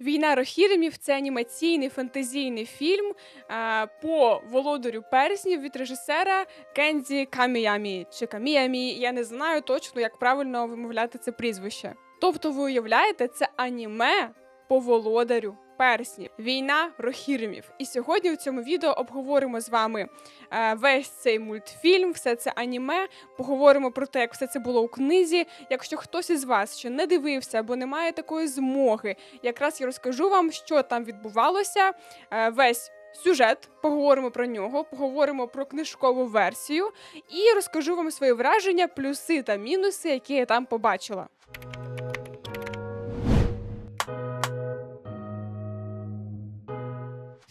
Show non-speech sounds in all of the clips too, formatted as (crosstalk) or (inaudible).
Війна Рохіремів це анімаційний фантазійний фільм е, по володарю перснів від режисера Кензі Каміямі чи Каміямі. Я не знаю точно, як правильно вимовляти це прізвище. Тобто, ви уявляєте, це аніме по володарю перснів. Війна Рохіримів. І сьогодні в цьому відео обговоримо з вами е, весь цей мультфільм, все це аніме. Поговоримо про те, як все це було у книзі. Якщо хтось із вас ще не дивився або не має такої змоги, якраз я розкажу вам, що там відбувалося. е, Весь сюжет, поговоримо про нього, поговоримо про книжкову версію і розкажу вам свої враження, плюси та мінуси, які я там побачила.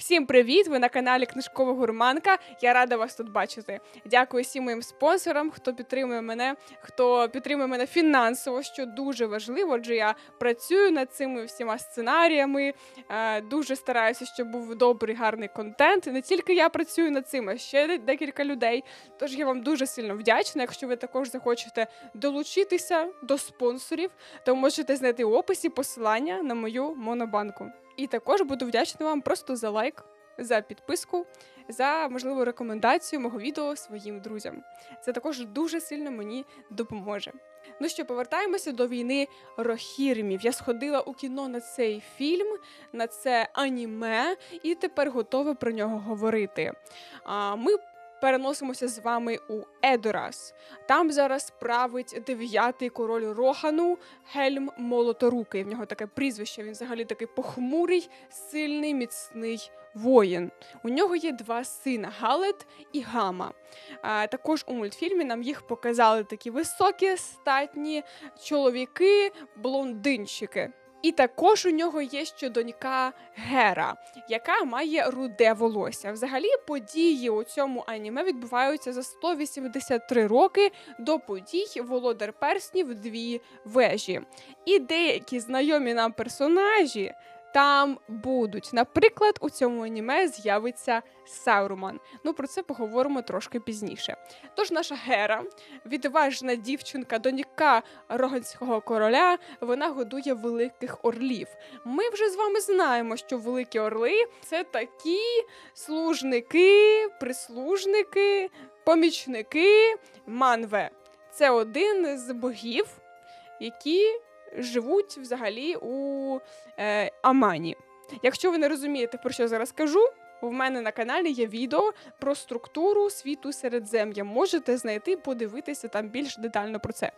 Всім привіт! Ви на каналі Книжкова Гурманка. Я рада вас тут бачити. Дякую всім моїм спонсорам, хто підтримує мене, хто підтримує мене фінансово, що дуже важливо. Адже я працюю над цими всіма сценаріями. е, Дуже стараюся, щоб був добрий, гарний контент. Не тільки я працюю над цим, а ще декілька людей. Тож я вам дуже сильно вдячна. Якщо ви також захочете долучитися до спонсорів, то можете знайти в описі посилання на мою монобанку. І також буду вдячна вам просто за лайк, за підписку, за можливу рекомендацію мого відео своїм друзям. Це також дуже сильно мені допоможе. Ну що, повертаємося до війни Рохірмів. Я сходила у кіно на цей фільм, на це аніме, і тепер готова про нього говорити. Ми переносимося з вами у Едорас. Там зараз править дев'ятий король Рогану Гельм Молоторукий. В нього таке прізвище. Він взагалі такий похмурий, сильний, міцний воїн. У нього є два сина Галет і Гама. А, також у мультфільмі нам їх показали такі високі, статні чоловіки, блондинчики. І також у нього є ще донька Гера, яка має руде волосся. Взагалі, події у цьому аніме відбуваються за 183 роки до подій Володар Перснів Дві вежі. І деякі знайомі нам персонажі там будуть. Наприклад, у цьому аніме з'явиться Сауруман. Ну про це поговоримо трошки пізніше. Тож наша Гера, відважна дівчинка, донька Роганського короля, вона годує великих орлів. Ми вже з вами знаємо, що великі орли це такі служники, прислужники, помічники манве. Це один з богів, які живуть взагалі у е, Амані. Якщо ви не розумієте, про що я зараз кажу, в мене на каналі є відео про структуру світу Середзем'я. Можете знайти, подивитися там більш детально про це.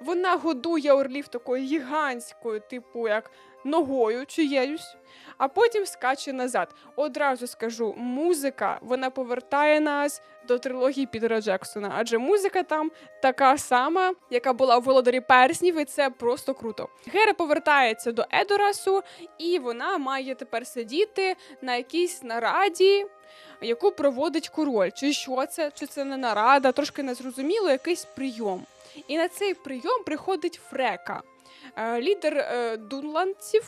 Вона годує орлів такою гігантською, типу як ногою чиєюсь, а потім скаче назад. Одразу скажу, музика вона повертає нас до трилогії Пітера Джексона, адже музика там така сама, яка була у володарі перснів, і це просто круто. Гера повертається до Едорасу, і вона має тепер сидіти на якійсь нараді. Яку проводить король, чи що це, чи це не нарада, трошки незрозуміло, якийсь прийом. І на цей прийом приходить Фрека, е, лідер е, дунландців,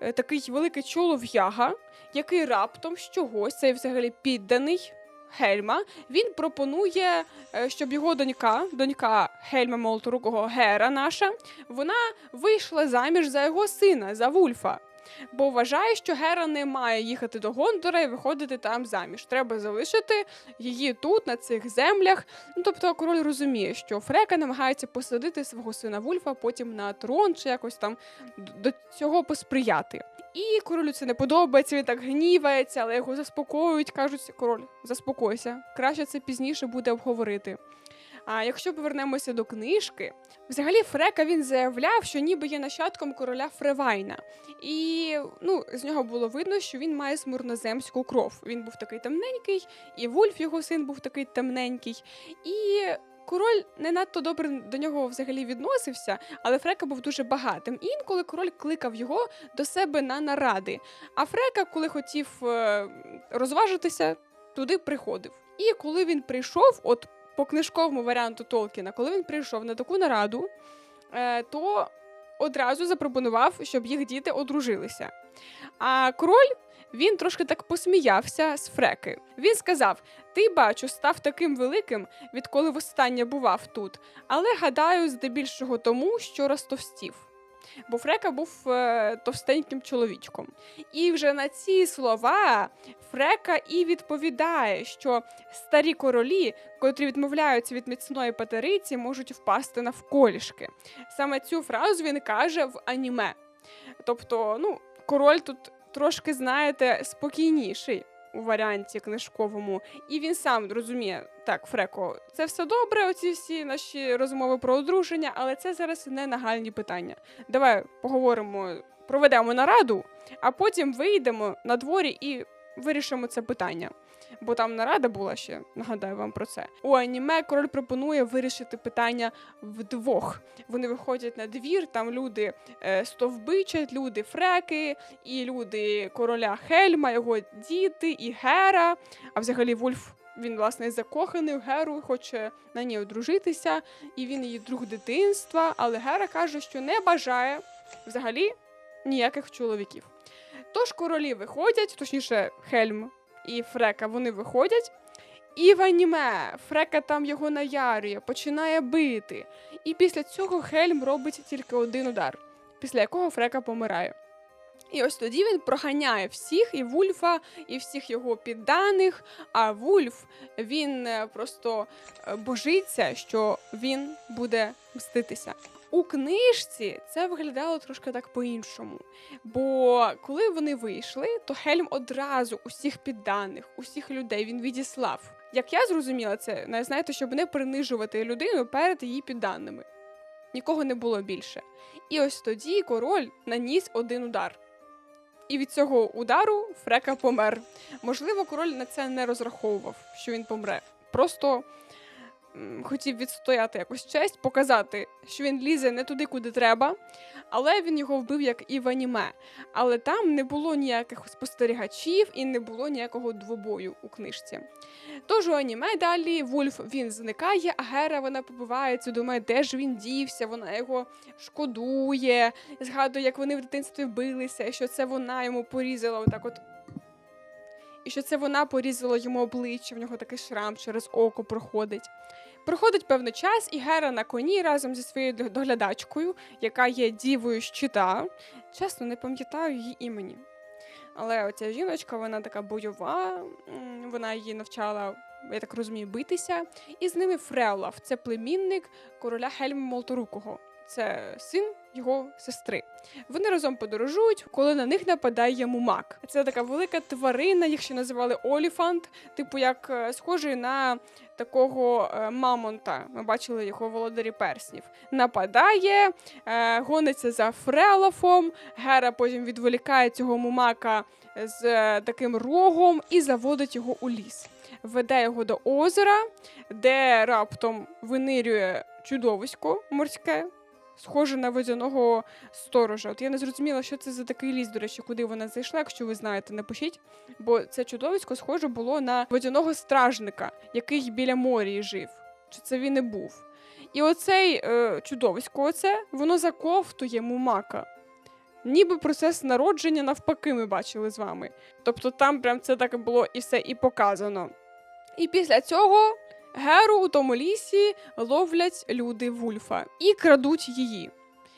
е, такий великий чолов'яга, який раптом з чогось, цей взагалі підданий Гельма, він пропонує, е, щоб його донька, донька Гельма Молоторукого Гера наша, вона вийшла заміж за його сина, за Вульфа. Бо вважає, що Гера не має їхати до Гондора і виходити там заміж. Треба залишити її тут, на цих землях. Ну тобто король розуміє, що Фрека намагається посадити свого сина Вульфа потім на трон чи якось там до цього посприяти. І королю це не подобається, він так гнівається, але його заспокоюють, кажуть, король, заспокойся. Краще це пізніше буде обговорити. А якщо повернемося до книжки, взагалі Фрека він заявляв, що ніби є нащадком короля Фревайна. І ну, з нього було видно, що він має смурноземську кров. Він був такий темненький, і Вульф, його син, був такий темненький. І король не надто добре до нього взагалі відносився, але Фрека був дуже багатим. І інколи король кликав його до себе на наради. А Фрека, коли хотів е, розважитися, туди приходив. І коли він прийшов, от по книжковому варіанту Толкіна, коли він прийшов на таку нараду, е, то одразу запропонував, щоб їх діти одружилися. А король він трошки так посміявся з Фреки. Він сказав: Ти бачу, став таким великим, відколи востаннє бував тут, але гадаю, здебільшого тому, що розтовстів. бо Фрека був е, товстеньким чоловічком. І вже на ці слова Фрека і відповідає, що старі королі, котрі відмовляються від міцної патериці, можуть впасти навколішки. Саме цю фразу він каже в аніме. Тобто, ну, король тут трошки, знаєте, спокійніший у варіанті книжковому, і він сам розуміє, так, Фреко, це все добре, оці всі наші розмови про одруження, але це зараз не нагальні питання. Давай поговоримо, проведемо нараду, а потім вийдемо на дворі і вирішимо це питання. Бо там нарада була ще, нагадаю вам про це. У аніме король пропонує вирішити питання вдвох. Вони виходять на двір, там люди е, стовбичать, люди фреки, і люди короля Хельма, його діти, і Гера. А взагалі Вульф він власне закоханий в Геру, хоче на ній одружитися, і він її друг дитинства. Але Гера каже, що не бажає взагалі ніяких чоловіків. Тож королі виходять, точніше, Хельм і Фрека вони виходять. І в аніме Фрека там його наярює, починає бити. І після цього Хельм робить тільки один удар, після якого Фрека помирає. І ось тоді він проганяє всіх, і Вульфа, і всіх його підданих. А Вульф він е, просто е, божиться, що він буде мститися. У книжці це виглядало трошки так по-іншому. Бо коли вони вийшли, то Хельм одразу усіх підданих, усіх людей він відіслав. Як я зрозуміла, це не знаєте, щоб не принижувати людину перед її підданими. Нікого не було більше. І ось тоді король наніс один удар. І від цього удару Фрека помер. Можливо, король на це не розраховував, що він помре. Просто хотів відстояти якусь честь, показати, що він лізе не туди, куди треба, але він його вбив як і в аніме. Але там не було ніяких спостерігачів і не було ніякого двобою у книжці. Тож у аніме далі Вульф він зникає, а Гера вона побивається, думає, де ж він дівся, вона його шкодує, згадує, як вони в дитинстві билися, що це вона йому порізала отак от. І що це вона порізала йому обличчя, в нього такий шрам через око проходить. Проходить певний час, і Гера на коні разом зі своєю доглядачкою, яка є дівою щита. Чесно, не пам'ятаю її імені. Але оця жіночка, вона така бойова, вона її навчала, я так розумію, битися. І з ними Фреолаф, це племінник короля Хельма Молторукого. Це син його сестри. Вони разом подорожують, коли на них нападає мумак. Це така велика тварина, їх ще називали Оліфант, типу як е, схожий на такого е, мамонта. Ми бачили його володарі перснів. Нападає, е, гониться за Фрелафом. Гера потім відволікає цього мумака з таким рогом і заводить його у ліс. Веде його до озера, де раптом винирює чудовисько морське, схоже на водяного сторожа. От я не зрозуміла, що це за такий ліс, до речі, куди вона зайшла. Якщо ви знаєте, напишіть. Бо це чудовисько схоже було на водяного стражника, який біля моря жив. Чи це він і був? І оцей е, чудовисько, оце, воно заковтує мумака. Ніби процес народження навпаки ми бачили з вами. Тобто там прям це так було і все і показано. І після цього Геру у тому лісі ловлять люди Вульфа і крадуть її.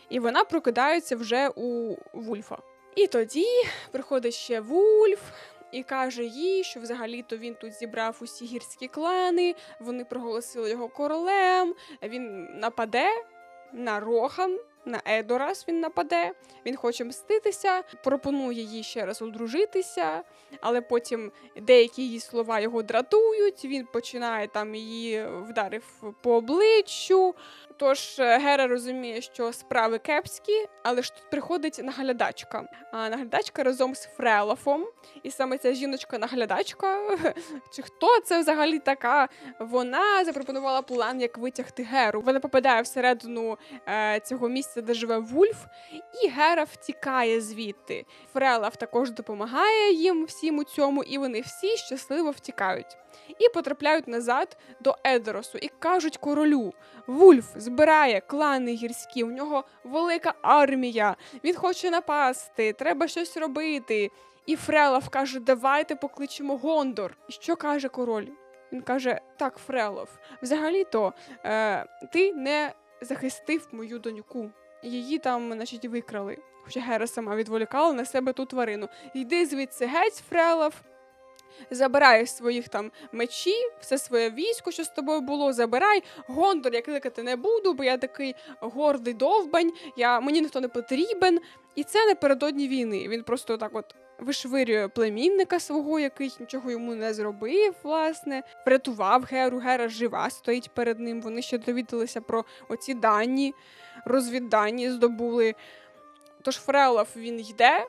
І вона прокидається вже у Вульфа. І тоді приходить ще Вульф і каже їй, що взагалі-то він тут зібрав усі гірські клани, вони проголосили його королем, він нападе на Рохан. На Едорас він нападе, він хоче мститися, пропонує їй ще раз одружитися, але потім деякі її слова його дратують. Він починає там її вдарив по обличчю. Тож е, Гера розуміє, що справи кепські, але ж тут приходить наглядачка. А наглядачка разом з Фрелафом, і саме ця жіночка-наглядачка, (laughs) чи хто це взагалі така? Вона запропонувала план, як витягти Геру. Вона попадає всередину е, цього місця, де живе Вульф, і Гера втікає звідти. Фрелаф також допомагає їм всім у цьому, і вони всі щасливо втікають. І потрапляють назад до Едоросу і кажуть королю: Вульф збирає клани гірські, у нього велика армія, він хоче напасти, треба щось робити. І Фрелов каже: Давайте покличемо Гондор. І що каже король? Він каже: Так, Фрелов, взагалі-то е, ти не захистив мою доньку. її там, значить, викрали. Хоча Гера сама відволікала на себе ту тварину. Йди звідси геть, Фрелов. Забирай своїх там мечі, все своє військо, що з тобою було, забирай. Гондор я кликати не буду, бо я такий гордий довбань, я, мені ніхто не потрібен. І це напередодні війни. Він просто так от вишвирює племінника свого, який нічого йому не зробив, власне, врятував Геру. Гера жива стоїть перед ним. Вони ще довідалися про оці дані, розвіддані здобули. Тож Фрелов він йде.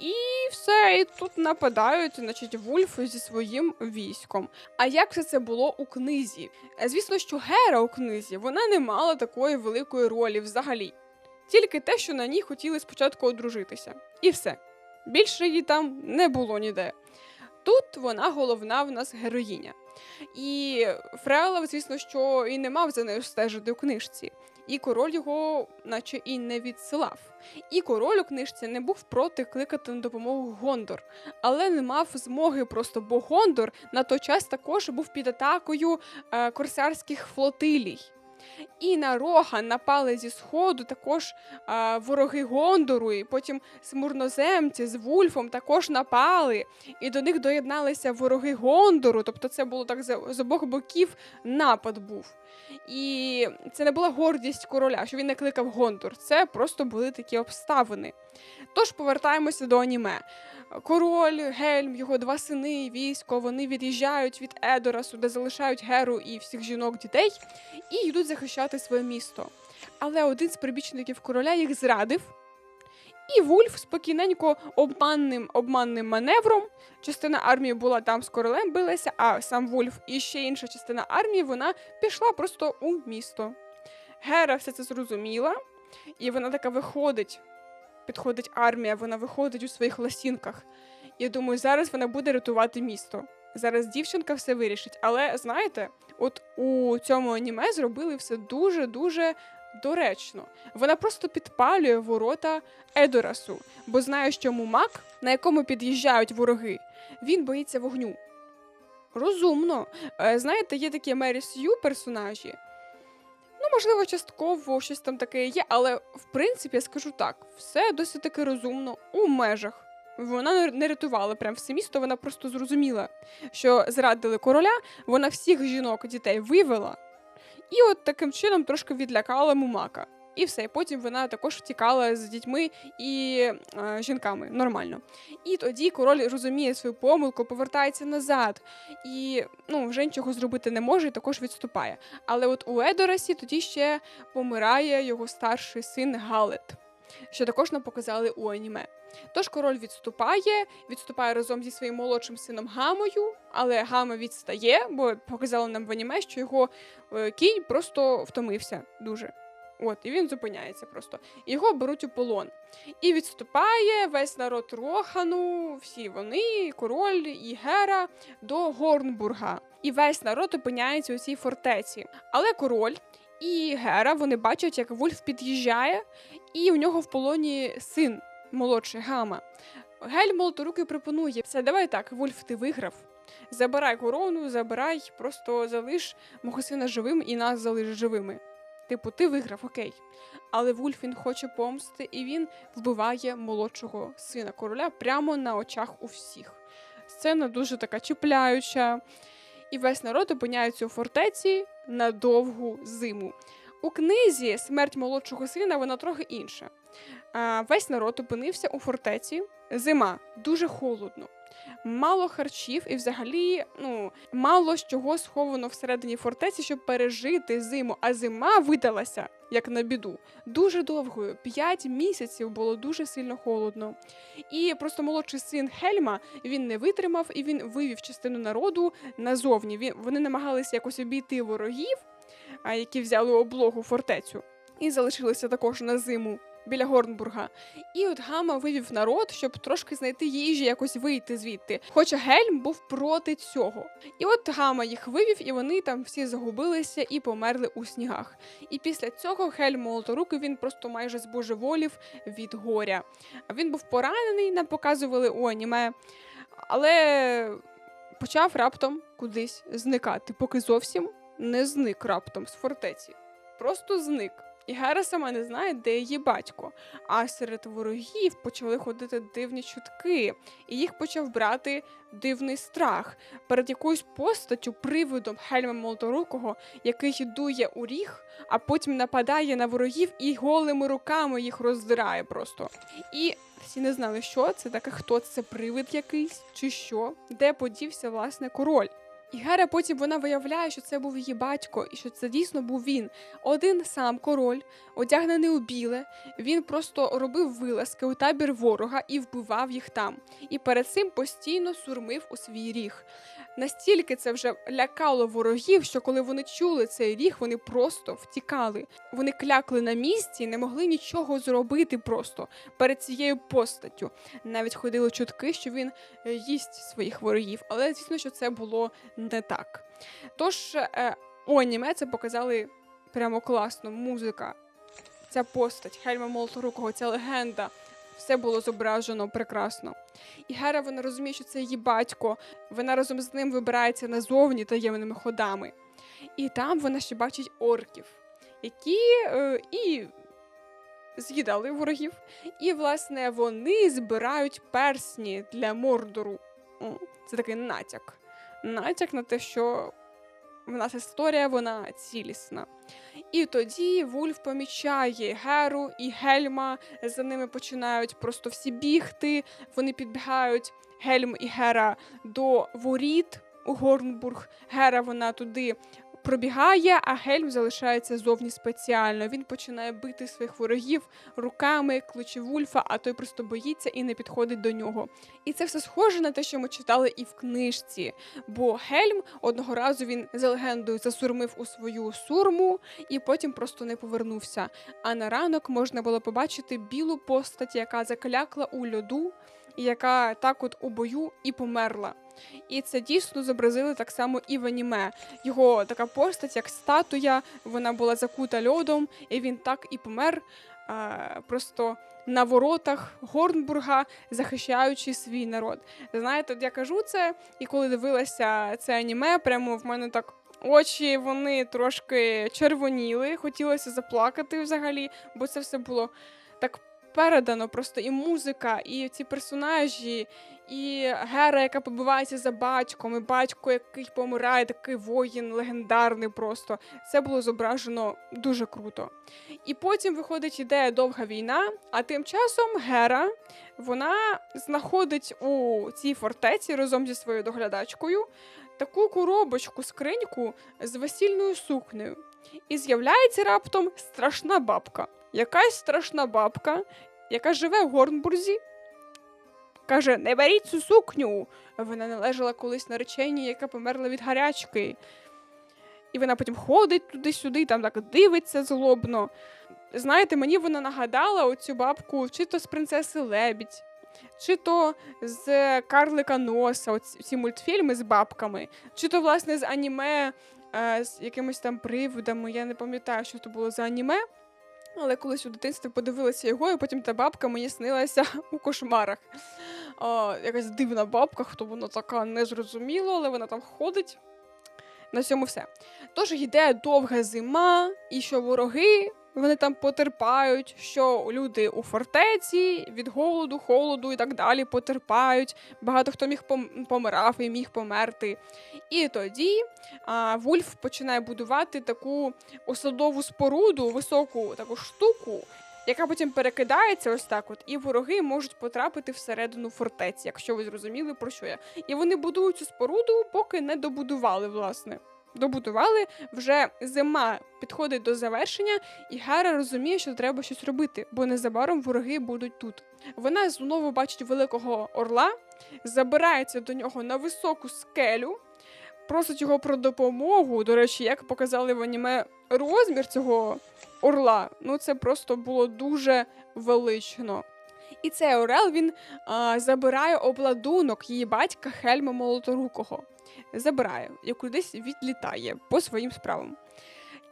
І все, і тут нападають, значить, Вульф зі своїм військом. А як все це було у книзі? Е, Звісно, що Гера у книзі вона не мала такої великої ролі взагалі. Тільки те, що на ній хотіли спочатку одружитися. І все. Більше її там не було ніде. Тут вона головна в нас героїня. І Фрелов, звісно, що і не мав за нею стежити у книжці. І король його, наче і не відсилав. І король у книжці не був проти кликати на допомогу Гондор, але не мав змоги просто, бо Гондор на той час також був під атакою е, корсарських флотилій. І на рога напали зі сходу також е, вороги Гондору, і потім смурноземці з Вульфом також напали, і до них доєдналися вороги Гондору. Тобто це було так з обох боків напад був. І це не була гордість короля, що він не кликав Гондор. Це просто були такі обставини. Тож повертаємося до аніме. Король, Гельм, його два сини, військо, вони від'їжджають від Едорасу, де залишають Геру і всіх жінок дітей, і йдуть захищати своє місто. Але один з прибічників короля їх зрадив. І Вульф спокійненько обманним обманним маневром. Частина армії була там з королем билася, а сам Вульф і ще інша частина армії вона пішла просто у місто. Гера все це зрозуміла, і вона така виходить. Підходить армія, вона виходить у своїх ласінках. Я думаю, зараз вона буде рятувати місто. Зараз дівчинка все вирішить. Але знаєте, от у цьому аніме зробили все дуже-дуже доречно. Вона просто підпалює ворота Едорасу, бо знає, що мумак, на якому під'їжджають вороги, він боїться вогню. Розумно. Е, Знаєте, є такі Мері Сью персонажі. Можливо, частково щось там таке є, але в принципі я скажу так: все досить таки розумно у межах. Вона не рятувала прям все місто, вона просто зрозуміла, що зрадили короля, вона всіх жінок дітей вивела, і от таким чином трошки відлякала мумака. І все, потім вона також втікала з дітьми і е, жінками нормально. І тоді король розуміє свою помилку, повертається назад і ну, вже нічого зробити не може, і також відступає. Але от у Едорасі тоді ще помирає його старший син Галет, що також нам показали у аніме. Тож король відступає, відступає разом зі своїм молодшим сином Гамою, але Гама відстає, бо показали нам в аніме, що його е, кінь просто втомився дуже. От, і він зупиняється просто. Його беруть у полон. І відступає весь народ Рохану, всі вони, король і Гера до Горнбурга. І весь народ опиняється у цій фортеці. Але король і Гера вони бачать, як Вульф під'їжджає, і у нього в полоні син молодший Гама. Гель молоторукий пропонує: все, давай так, Вульф, ти виграв. Забирай корону, забирай, просто залиш мого сина живим і нас залиш живими. Типу, ти виграв, окей. Але Вульф він хоче помсти, і він вбиває молодшого сина короля прямо на очах у всіх. Сцена дуже така чіпляюча, і весь народ опиняється у фортеці на довгу зиму. У книзі смерть молодшого сина вона трохи інша. Весь народ опинився у фортеці. Зима дуже холодно. Мало харчів і взагалі ну, мало з чого сховано всередині фортеці, щоб пережити зиму. А зима видалася, як на біду, дуже довгою. П'ять місяців було дуже сильно холодно. І просто молодший син Хельма він не витримав і він вивів частину народу назовні. Він, вони намагалися якось обійти ворогів, які взяли облогу фортецю, і залишилися також на зиму біля Горнбурга. І от Гама вивів народ, щоб трошки знайти їжі, якось вийти звідти. Хоча Гельм був проти цього. І от Гама їх вивів, і вони там всі загубилися і померли у снігах. І після цього Гельм Молоторукий він просто майже збожеволів від горя. Він був поранений, нам показували у аніме, але почав раптом кудись зникати, поки зовсім не зник раптом з фортеці. Просто зник. І Гера сама не знає, де її батько. А серед ворогів почали ходити дивні чутки, і їх почав брати дивний страх перед якоюсь постаттю, привидом Хельма Молоторукого, який дує у ріг, а потім нападає на ворогів і голими руками їх роздирає просто. І всі не знали, що це таке, хто це привид якийсь, чи що, де подівся власне король. І Гера потім вона виявляє, що це був її батько, і що це дійсно був він. Один сам король, одягнений у біле. Він просто робив вилазки у табір ворога і вбивав їх там. І перед цим постійно сурмив у свій ріг. Настільки це вже лякало ворогів, що коли вони чули цей ріг, вони просто втікали. Вони клякли на місці і не могли нічого зробити просто перед цією постаттю. Навіть ходили чутки, що він е, їсть своїх ворогів, але звісно, що це було не так. Тож е, у аніме це показали прямо класно. Музика, ця постать, Хельма Молоторукого, ця легенда. Все було зображено прекрасно. І Гера вона розуміє, що це її батько. Вона разом з ним вибирається назовні таємними ходами. І там вона ще бачить орків, які е, і з'їдали ворогів. І, власне, вони збирають персні для Мордору. Це такий натяк. Натяк на те, що в нас історія, вона цілісна. І тоді Вульф помічає Геру і Гельма. За ними починають просто всі бігти. Вони підбігають Гельм і Гера до воріт у Горнбург. Гера вона туди пробігає, а Гельм залишається зовні спеціально. Він починає бити своїх ворогів руками, кличе Вульфа, а той просто боїться і не підходить до нього. І це все схоже на те, що ми читали і в книжці. Бо Гельм одного разу він за легендою засурмив у свою сурму і потім просто не повернувся. А на ранок можна було побачити білу постать, яка заклякла у льоду, яка так от у бою і померла. І це дійсно зобразили так само і в аніме. Його така постать, як статуя, вона була закута льодом, і він так і помер. Просто на воротах Горнбурга, захищаючи свій народ. Знаєте, от я кажу це, і коли дивилася це аніме, прямо в мене так очі вони трошки червоніли, хотілося заплакати взагалі, бо це все було передано. Просто і музика, і ці персонажі, і Гера, яка побивається за батьком, і батько, який помирає, такий воїн легендарний просто. Це було зображено дуже круто. І потім виходить ідея довга війна, а тим часом Гера вона знаходить у цій фортеці разом зі своєю доглядачкою таку коробочку, скриньку з весільною сукнею. І з'являється раптом страшна бабка. Якась страшна бабка, яка живе в Горнбурзі. Каже: не беріть цю сукню. Вона належала колись нареченій, яка померла від гарячки. І вона потім ходить туди-сюди, там так дивиться злобно. Знаєте, мені вона нагадала оцю бабку чи то з принцеси Лебідь, чи то з Карлика Носа, ці мультфільми з бабками, чи то, власне, з аніме е, з якимись там привидами. Я не пам'ятаю, що то було за аніме. Але колись у дитинстві подивилася його, і потім та бабка мені снилася (laughs) у кошмарах. О, якась дивна бабка, хто вона така незрозуміло, але вона там ходить. На цьому все. Тож йде довга зима, і що вороги вони там потерпають, що люди у фортеці від голоду, холоду і так далі потерпають. Багато хто міг пом- помирав і міг померти. І тоді а, Вульф починає будувати таку осадову споруду, високу таку штуку, яка потім перекидається ось так от, і вороги можуть потрапити всередину фортеці, якщо ви зрозуміли, про що я. І вони будують цю споруду, поки не добудували, власне. Добудували, вже зима підходить до завершення, і Гера розуміє, що треба щось робити, бо незабаром вороги будуть тут. Вона знову бачить великого орла, забирається до нього на високу скелю, просить його про допомогу. До речі, як показали в аніме розмір цього орла, ну це просто було дуже велично. І цей орел він а, забирає обладунок її батька Хельма Молоторукого. Забирає і кудись відлітає по своїм справам.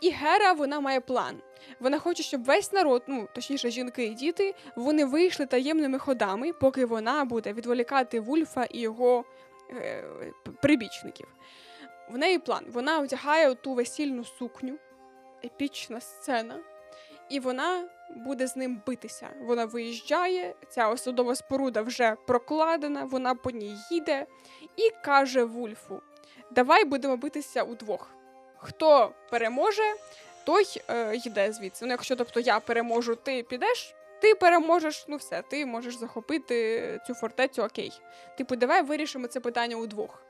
І Гера вона має план. Вона хоче, щоб весь народ, ну точніше, жінки і діти, вони вийшли таємними ходами, поки вона буде відволікати Вульфа і його е, прибічників. В неї план. Вона одягає ту весільну сукню, епічна сцена. і вона буде з ним битися. Вона виїжджає, ця осадова споруда вже прокладена, вона по ній їде і каже Вульфу: Давай будемо битися удвох. Хто переможе, той е, йде звідси. Ну, якщо тобто я переможу, ти підеш, ти переможеш, ну все, ти можеш захопити цю фортецю, окей. Типу, давай вирішимо це питання удвох.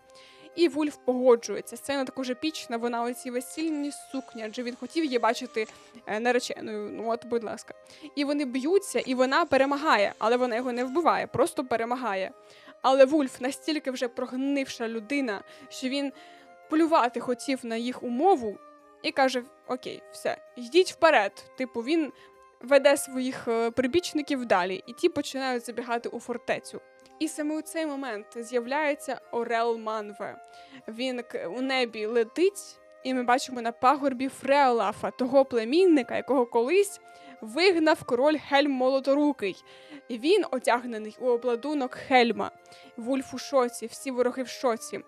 І Вульф погоджується. Сцена також епічна, вона у цій весільній сукні, адже він хотів її бачити е, нареченою. Ну от, будь ласка. І вони б'ються, і вона перемагає, але вона його не вбиває, просто перемагає. Але Вульф настільки вже прогнивша людина, що він полювати хотів на їх умову і каже: Окей, все, йдіть вперед. Типу, він веде своїх е, прибічників далі, і ті починають забігати у фортецю. І саме у цей момент з'являється Орел Манве. Він у небі летить, і ми бачимо на пагорбі Фреолафа, того племінника, якого колись вигнав король Хельм Молоторукий. І він одягнений у обладунок Хельма. Вульф у шоці, всі вороги в шоці.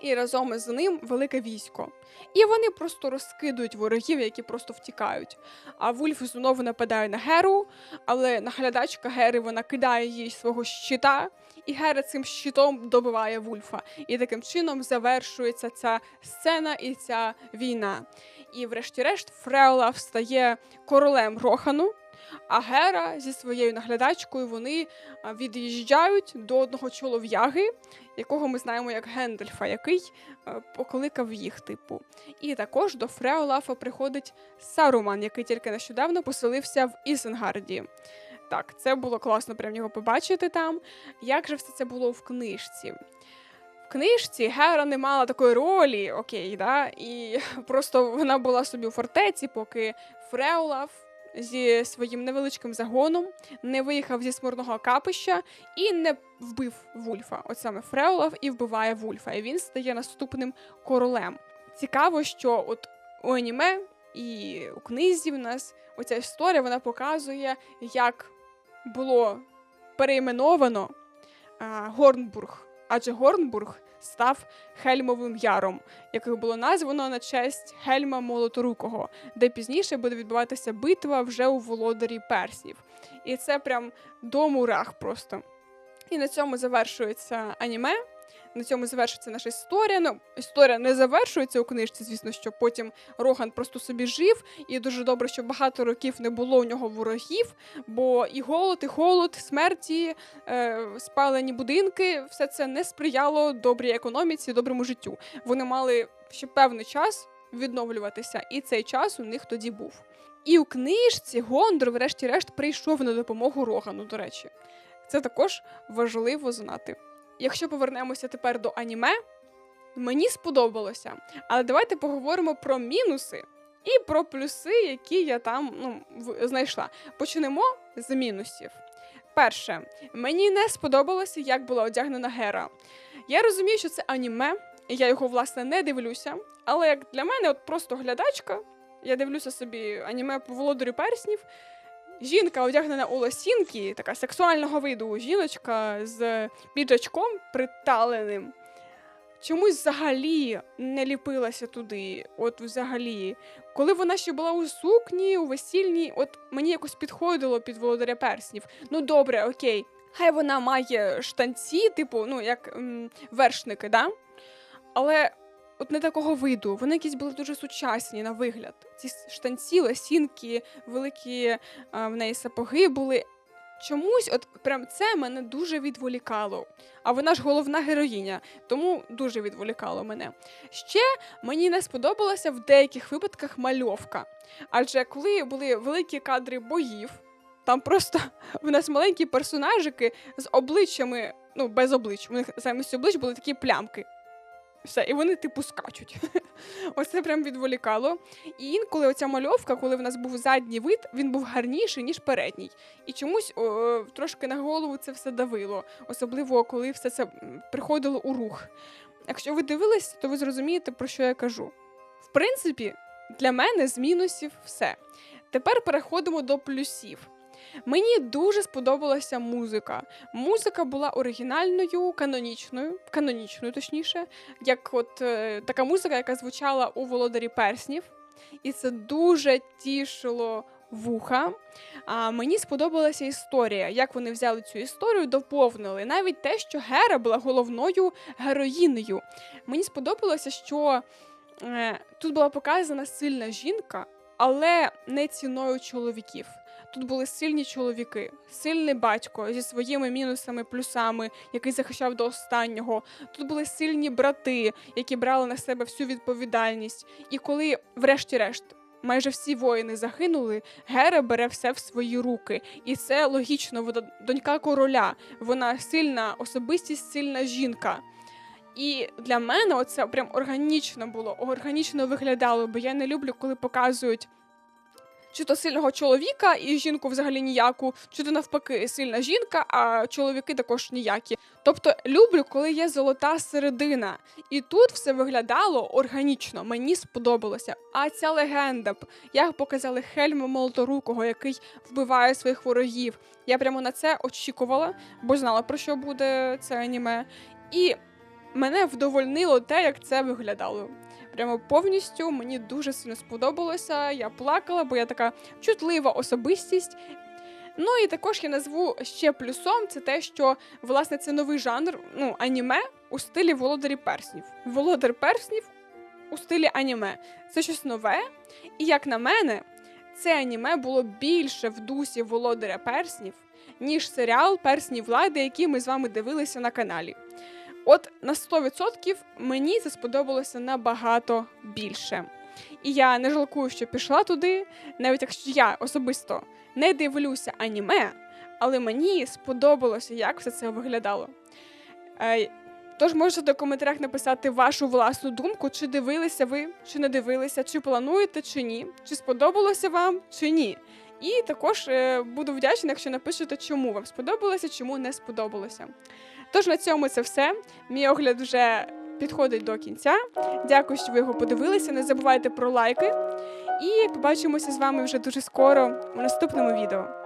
І разом із ним велике військо. І вони просто розкидують ворогів, які просто втікають. А Вульф знову нападає на Геру, але наглядачка Гери вона кидає їй свого щита, і Гера цим щитом добиває Вульфа. І таким чином завершується ця сцена і ця війна. І врешті-решт Фреола стає королем Рохану. А Гера зі своєю наглядачкою вони від'їжджають до одного чолов'яги, якого ми знаємо як Гендельфа, який е, покликав їх, типу. І також до Фреолафа приходить Саруман, який тільки нещодавно поселився в Ісенгарді. Так, це було класно прям його побачити там. Як же все це було в книжці? В книжці Гера не мала такої ролі, окей, да? і (laughs) просто вона була собі у фортеці, поки Фреолаф зі своїм невеличким загоном не виїхав зі смурного капища і не вбив Вульфа. От саме Фреолаф і вбиває Вульфа, і він стає наступним королем. Цікаво, що от у аніме і у книзі в нас оця історія вона показує, як було перейменовано а, Горнбург, адже Горнбург став Хельмовим яром, який було названо на честь Гельма Молоторукого, де пізніше буде відбуватися битва вже у володарі перснів. І це прям до мурах просто. І на цьому завершується аніме. На цьому завершується наша історія. Ну, історія не завершується у книжці, звісно, що потім Роган просто собі жив, і дуже добре, що багато років не було у нього ворогів, бо і голод, і холод, смерті, е, спалені будинки, все це не сприяло добрій економіці, доброму життю. Вони мали ще певний час відновлюватися, і цей час у них тоді був. І у книжці Гондор, врешті-решт, прийшов на допомогу Рогану, до речі. Це також важливо знати. Якщо повернемося тепер до аніме, мені сподобалося. Але давайте поговоримо про мінуси і про плюси, які я там ну, знайшла. Почнемо з мінусів. Перше, мені не сподобалося, як була одягнена Гера. Я розумію, що це аніме, і я його, власне, не дивлюся. Але як для мене, от просто глядачка, я дивлюся собі аніме по володарю перснів. Жінка одягнена у лосінки, така сексуального виду жіночка з піджачком приталеним. Чомусь взагалі не ліпилася туди. От взагалі. Коли вона ще була у сукні, у весільній, от мені якось підходило під володаря перснів. Ну добре, окей. Хай вона має штанці, типу, ну, як м, вершники, да? Але от не такого виду. Вони якісь були дуже сучасні на вигляд. Ці штанці, лосінки, великі а, в неї сапоги були. Чомусь, от прям це мене дуже відволікало. А вона ж головна героїня, тому дуже відволікало мене. Ще мені не сподобалася в деяких випадках мальовка. Адже коли були великі кадри боїв, там просто (laughs) в нас маленькі персонажики з обличчями, ну без облич, у них замість облич були такі плямки. Все, і вони типу скачуть. (laughs) Ось це прям відволікало. І інколи оця мальовка, коли в нас був задній вид, він був гарніший, ніж передній. І чомусь о, трошки на голову це все давило, особливо коли все це приходило у рух. Якщо ви дивились, то ви зрозумієте, про що я кажу. В принципі, для мене з мінусів все. Тепер переходимо до плюсів. Мені дуже сподобалася музика. Музика була оригінальною, канонічною, канонічною, точніше, як от е, така музика, яка звучала у Володарі Перснів. І це дуже тішило вуха. А мені сподобалася історія, як вони взяли цю історію, доповнили. Навіть те, що Гера була головною героїнею. Мені сподобалося, що е, тут була показана сильна жінка, але не ціною чоловіків. Тут були сильні чоловіки, сильний батько зі своїми мінусами, плюсами, який захищав до останнього. Тут були сильні брати, які брали на себе всю відповідальність. І коли, врешті-решт, майже всі воїни загинули, Гера бере все в свої руки. І це логічно, вона донька короля. Вона сильна особистість, сильна жінка. І для мене оце прям органічно було, органічно виглядало, бо я не люблю, коли показують. Чи то сильного чоловіка і жінку взагалі ніяку, чи то навпаки сильна жінка, а чоловіки також ніякі. Тобто люблю, коли є золота середина. І тут все виглядало органічно, мені сподобалося. А ця легенда б, як показали Хельма Молоторукого, який вбиває своїх ворогів. Я прямо на це очікувала, бо знала про що буде це аніме. І мене вдовольнило те, як це виглядало. Прямо повністю мені дуже сильно сподобалося. Я плакала, бо я така чутлива особистість. Ну і також я назву ще плюсом це те, що власне це новий жанр, ну, аніме у стилі володарі перснів. Володар перснів у стилі аніме. Це щось нове. І як на мене, це аніме було більше в дусі володаря перснів, ніж серіал Персні влади, який ми з вами дивилися на каналі. От на 100% мені це сподобалося набагато більше. І я не жалкую, що пішла туди, навіть якщо я особисто не дивлюся аніме, але мені сподобалося, як все це виглядало. Тож можете в коментарях написати вашу власну думку, чи дивилися ви, чи не дивилися, чи плануєте, чи ні, чи сподобалося вам, чи ні. І також е, буду вдячна, якщо напишете, чому вам сподобалося, чому не сподобалося. Тож на цьому це все. Мій огляд вже підходить до кінця. Дякую, що ви його подивилися. Не забувайте про лайки. І побачимося з вами вже дуже скоро у наступному відео.